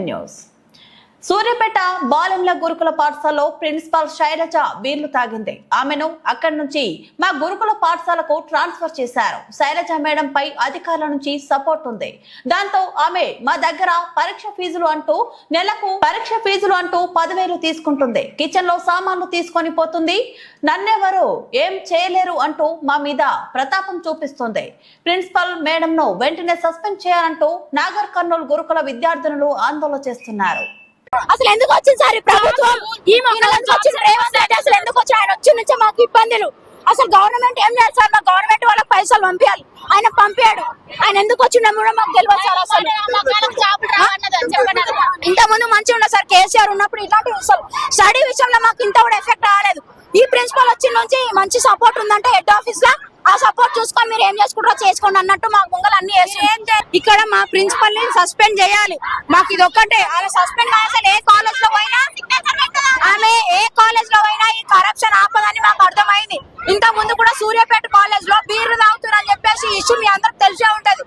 Nine news Suryapet బాలెంల గురుకుల పాఠశాలలో principal Shailaja బీర్లు తాగింది. ఆమెను అక్కడి నుంచి మా గురుకుల పాఠశాలకు ట్రాన్స్ఫర్ చేశారు. శైలజ మేడం పై అధికారుల నుంచి సపోర్ట్ ఉంది. దాంతో ఆమె మా దగ్గర పరీక్ష ఫీజులు అంటూ నెలకు పరీక్ష ఫీజులు అంటూ పదివేలు తీసుకుంటుంది. కిచెన్లో సామాన్లు తీసుకొని పోతుంది. నన్నెవరు? ఏం చేయలేరు అంటూ మా మీద ప్రతాపం చూపిస్తుంది. ప్రిన్సిపల్ మేడం ను వెంటనే సస్పెండ్ చేయాలంటూ నాగర్ కర్నూలు గురుకుల విద్యార్థినులు ఆందోళన చేస్తున్నారు. అసలు ఎందుకు వచ్చింది సార్ ప్రభుత్వం? ఈ మంగళంకి వచ్చింది రేవంత్ రెడ్డి. అసలు ఎందుకు వచ్చి ఆయన వచ్చి నుంచి మాకు ఇబ్బందులు? అసలు గవర్నమెంట్ ఏం లేదు సార్? మా గవర్నమెంట్ వాళ్ళకి పైసలు పంపించాలి. ఆయన పంపాడు. ఆయన ఎందుకు వచ్చిండో కూడా మాకు తెలియదు సార్ అసలు. ఇంత ముందు మంచిగా ఉండదు సార్ కేసీఆర్ ఉన్నప్పుడు ఇలాంటి విషయాలు స్టడీ విషయంలో మాకు ఇంత కూడా ఎఫెక్ట్ రాలేదు. ఈ ప్రిన్సిపల్ వచ్చిన నుంచి మంచి సపోర్ట్ ఉందంటే హెడ్ ఆఫీస్లో మీరు ఏం చేసుకుంటారో చేసుకోండి అన్నట్టు మాకు ముంగలు అన్ని. ఇక్కడ మా ప్రిన్సిపల్ని సస్పెండ్ చేయాలి. మాకు ఇది ఒక్కటే. ఆమె సస్పెండ్ అసలు ఏ కాలేజ్లో పోయినా ఆమె ఏ కాలేజ్లో పోయినా ఈ కరప్షన్ ఆపదని మాకు అర్థమైంది. ఇంత ముందు కూడా సూర్యాపేట కాలేజ్లో బీర్లు తాగుతున్నారని చెప్పేసి ఇష్యూ మీ అందరికి తెలిసే ఉంటది.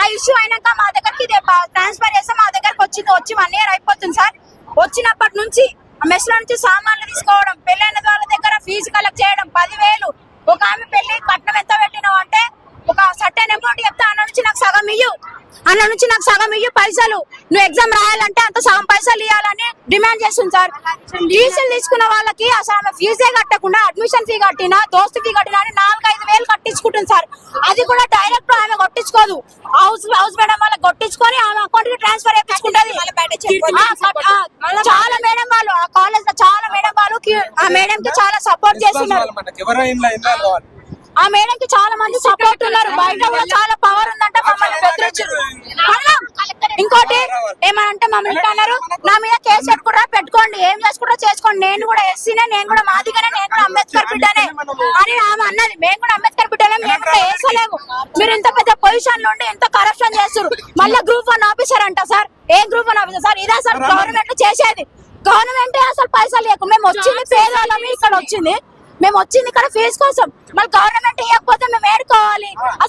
ఆ ఇష్యూ అయినాక మా దగ్గరికి ట్రాన్స్ఫర్ చేస్తే మా దగ్గరకు వచ్చింది. వచ్చి వన్ ఇయర్ అయిపోతుంది సార్. వచ్చినప్పటి నుంచి మెస్లో నుంచి సామాన్లు తీసుకోవడం పెళ్ళైన వాళ్ళ దగ్గర ఫీజు కలెక్ట్ చేయడం పదివేలు. ఒక ఆమె పెళ్ళి కట్నం ఎంత పెట్టినావు అంటే ఒక సర్టెన్ అమౌంట్ చెప్తే అన్న నుంచి నాకు సగం ఇయ్యు అన్న నుంచి నాకు సగం ఇయ్యు పైసలు. నువ్వు ఎగ్జామ్ రాయాలంటే అంత సగం పైసలు ఇవ్వాలని డిమాండ్ చేస్తుంది సార్. ఫీజులు తీసుకున్న వాళ్ళకి అసలు ఆమె ఫీజే కట్టకుండా అడ్మిషన్ ఫీ కట్టినా దోస్తు ఫీ కట్టినా అని నాలుగైదు వేలు కట్టించుకుంటుంది సార్. అది కూడా డైరెక్ట్ ఆమె కొట్టించుకోదు. హౌస్ హౌస్ మేడం వాళ్ళకి కొట్టించుకొని ఆమె అకౌంట్కి ట్రాన్స్ఫర్ చేయించుకుంటది. ఆ, చాలా మేడం వాళ్ళు ఆ కాలేజ్లో చాలా మేడం వాళ్ళు ఆ మేడం కి చాలా సపోర్ట్ చేస్తున్నారు. ఆ మేడం కి చాలా మంది సపోర్ట్ ఉన్నారు. బయట కూడా చాలా పవర్ ఉందంటే మమ్మల్ని బెదిరించారు అన్నాం. ఇంకోటి ఏమనంటే మమ్మల్ని అన్నారు నా మీద కేసు పెట్టుకుంటారా పెట్టుకోండి ఏం చేసుకుంటారో చేసుకోండి. నేను కూడా ఎస్సీనే నేను కూడా మాదిగానే నేను కూడా అంబేద్కర్ బిడ్డనే అని ఆమె అన్నది. మేము కూడా అంబేద్కర్ బిడ్డనే మేము కూడా వేసలేము మీరు ఇంత పెద్ద పొజిషన్ నుండి ఉండి ఎంత కరప్షన్ చేస్తారు మళ్ళీ గ్రూప్ వన్ ఆఫీసర్ అంట సార్. ఏ గ్రూప్ వన్ ఆఫీసర్ సార్ ఇదే సార్ గవర్నమెంట్ చేసేది. గవర్నమెంట్ అసలు పైసలు లేకు. మేము వచ్చింది పేదవాళ్ళమి ఇక్కడ వచ్చింది. మేము వచ్చింది ఇక్కడ ఫీజు కోసం. మళ్ళీ గవర్నమెంట్ ఇవ్వకపోతే మేము ఏడుకోవాలి.